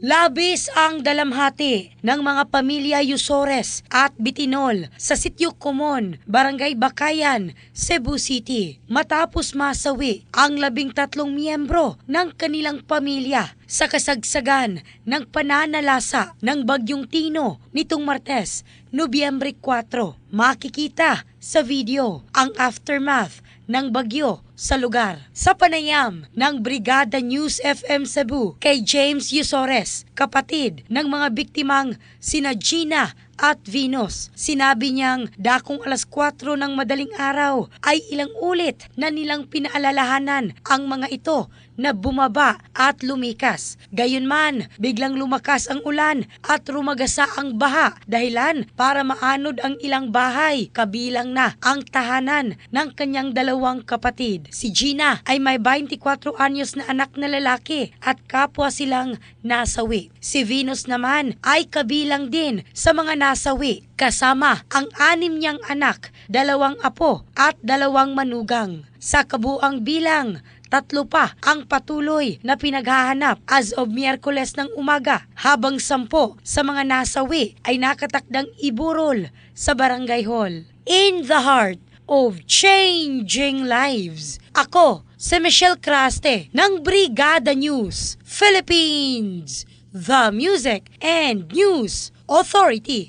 Labis ang dalamhati ng mga pamilya Yusores at Bitinol sa Sityo Comon, Barangay Bakayan, Cebu City matapos masawi ang labing tatlong miyembro ng kanilang pamilya sa kasagsagan ng pananalasa ng Bagyong Tino nitong Martes, Nobyembre 4. Makikita sa video ang aftermath ng bagyo sa lugar. Sa panayam ng Brigada News FM Cebu kay James Yusores, kapatid ng mga biktimang sina Gina at Venus. Sinabi niyang dakong alas 4 ng madaling araw ay ilang ulit na nilang pinaalalahanan ang mga ito na bumaba at lumikas. Gayunman, biglang lumakas ang ulan at rumagasa ang baha dahilan para maanod ang ilang bahay kabilang na ang tahanan ng kanyang dalawang kapatid. Si Gina ay may 24 anyos na anak na lalaki at kapwa silang nasawi. Si Venus naman ay kabilang din sa mga nasawi kasama ang anim niyang anak, dalawang apo at dalawang manugang. Sa kabuang bilang, tatlo pa ang patuloy na pinaghahanap as of Miyerkules ng umaga habang sampo sa mga nasawi ay nakatakdang iburol sa barangay hall. In the heart of changing lives. Ako, si Michelle Craste ng Brigada News, Philippines, The Music and News Authority.